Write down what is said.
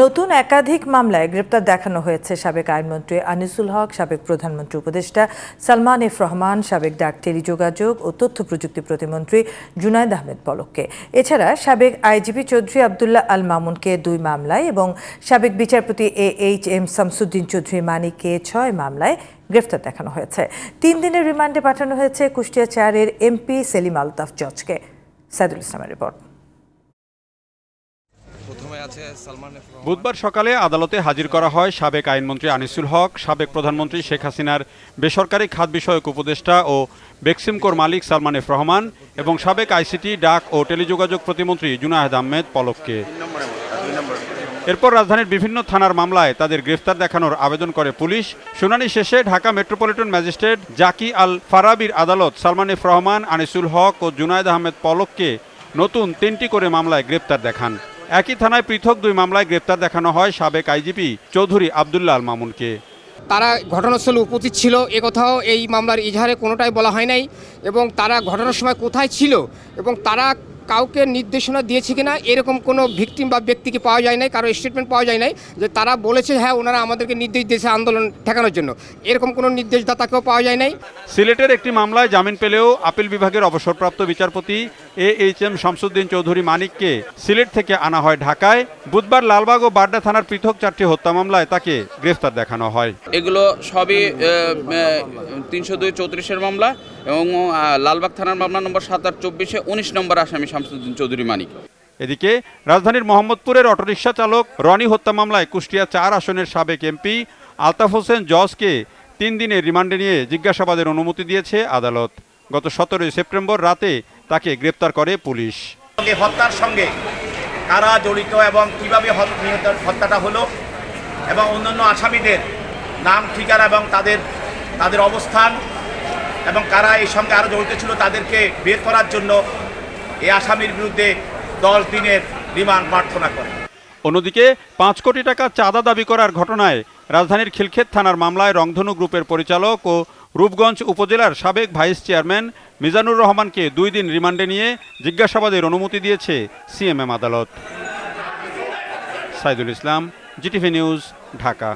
নতুন একাধিক মামলায় গ্রেপ্তার দেখানো হয়েছে সাবেক আইনমন্ত্রী আনিসুল হক, সাবেক প্রধানমন্ত্রী উপদেষ্টা সালমান এফ রহমান, সাবেক ডাক টেলিযোগাযোগ ও তথ্য প্রযুক্তি প্রতিমন্ত্রী জুনায়দ আহমেদ পলককে। এছাড়া সাবেক আইজিপি চৌধুরী আবদুল্লাহ আল মামুনকে দুই মামলায় এবং সাবেক বিচারপতি A H M Shamsuddin Chowdhury মানিককে ছয় মামলায় গ্রেফতার দেখানো হয়েছে। তিন দিনের রিমান্ডে পাঠানো হয়েছে কুষ্টিয়া চারের এমপি সেলিম আলতাফ জজকে। সাইদুল ইসলামের রিপোর্ট। বুধবার সকালে আদালতে হাজির করা হয় সাবেক আইনমন্ত্রী আনিসুল হক, সাবেক প্রধানমন্ত্রী শেখ হাসিনার বেসরকারি খাত বিষয়ক উপদেষ্টা ও বেক্সিমকোর মালিক সালমান এফ রহমান এবং সাবেক আইসিটি, ডাক ও টেলিযোগাযোগ প্রতিমন্ত্রী জুনায়েদ আহমেদ পলককে। এরপর রাজধানীর বিভিন্ন থানার মামলায় তাদের গ্রেফতার দেখানোর আবেদন করে পুলিশ। শুনানি শেষে ঢাকা মেট্রোপলিটন ম্যাজিস্ট্রেট জাকি আল ফারাবির আদালত সালমান এফ রহমান, আনিসুল হক ও জুনায়দ আহমেদ পলককে নতুন তিনটি করে মামলায় গ্রেপ্তার দেখান। একই থানায় পৃথক দুই মামলায় গ্রেপ্তার দেখানো হয় সাবেক আইজিপি চৌধুরী আবদুল্লাহ আল মামুনকে। তারা ঘটনাস্থলে উপস্থিত ছিল, এ কথাও এই মামলার ইজহারে কোনোটাই বলা হয় নাই এবং তারা ঘটনার সময় কোথায় ছিল এবং তারা কাউকে নির্দেশনা দিয়েছে কিনা এরকম কোনো ভিকটিম বা ব্যক্তিকে পাওয়া যায় নাই কারও স্টেটমেন্ট পাওয়া যায় নাই যে তারা বলেছে হ্যাঁ ওনারা আমাদেরকে নির্দেশ দিয়েছে আন্দোলন ঠেকানোর জন্য। এরকম কোনো নির্দেশদাতাকেও পাওয়া যায় নাই। সিলেটের একটি মামলায় জামিন পেলেও আপিল বিভাগের অবসরপ্রাপ্ত বিচারপতি A H M Shamsuddin Chowdhury মানিককে Sylhet থেকে আনা হয় ঢাকায়। বুধবার লালবাগ ও বাড্ডা থানার পৃথক চারটি হত্যা মামলায় তাকে গ্রেফতার দেখানো হয়। এগুলো সবই তিনশো দুই চৌত্রিশের মামলা এবং লালবাগ থানার মামলা নম্বর সাত আট চব্বিশে উনিশ নম্বর আসামি শামসুদ্দিন চৌধুরী মানিক। এদিকে রাজধানীর মোহাম্মদপুরের অটোরিকশা চালক রনি হত্যা মামলায় কুষ্টিয়া চার আসনের সাবেক এমপি আলতাফ হোসেন জজকে তিন দিনের রিমান্ডে নিয়ে জিজ্ঞাসাবাদের অনুমতি দিয়েছে আদালত। গত সতেরোই সেপ্টেম্বর রাতে তাকে গ্রেপ্তার করে পুলিশ। হত্যার সঙ্গে কারা জড়িত এবং কীভাবে হত- হত্যাটা হলো এবং অন্যান্য আসামিদের নাম ঠিকানা এবং তাদের তাদের অবস্থান এবং কারা এই সঙ্গে আরও জড়িত ছিল তাদেরকে বের করার জন্য এই আসামির বিরুদ্ধে দশ দিনের রিমান্ড প্রার্থনা করে। অন্যদিকে, পাঁচ কোটি টাকা চাঁদা দাবি করার ঘটনায় রাজধানীর খিলক্ষেত থানার মামলায় রংধনু গ্রুপের পরিচালক ও রূপগঞ্জ উপজেলার সাবেক ভাইস চেয়ারম্যান মিজানুর রহমানকে দুই দিন রিমান্ডে নিয়ে জিজ্ঞাসাবাদের অনুমতি দিয়েছে সিএমএম আদালত। Saidul Islam, GTV news, Dhaka.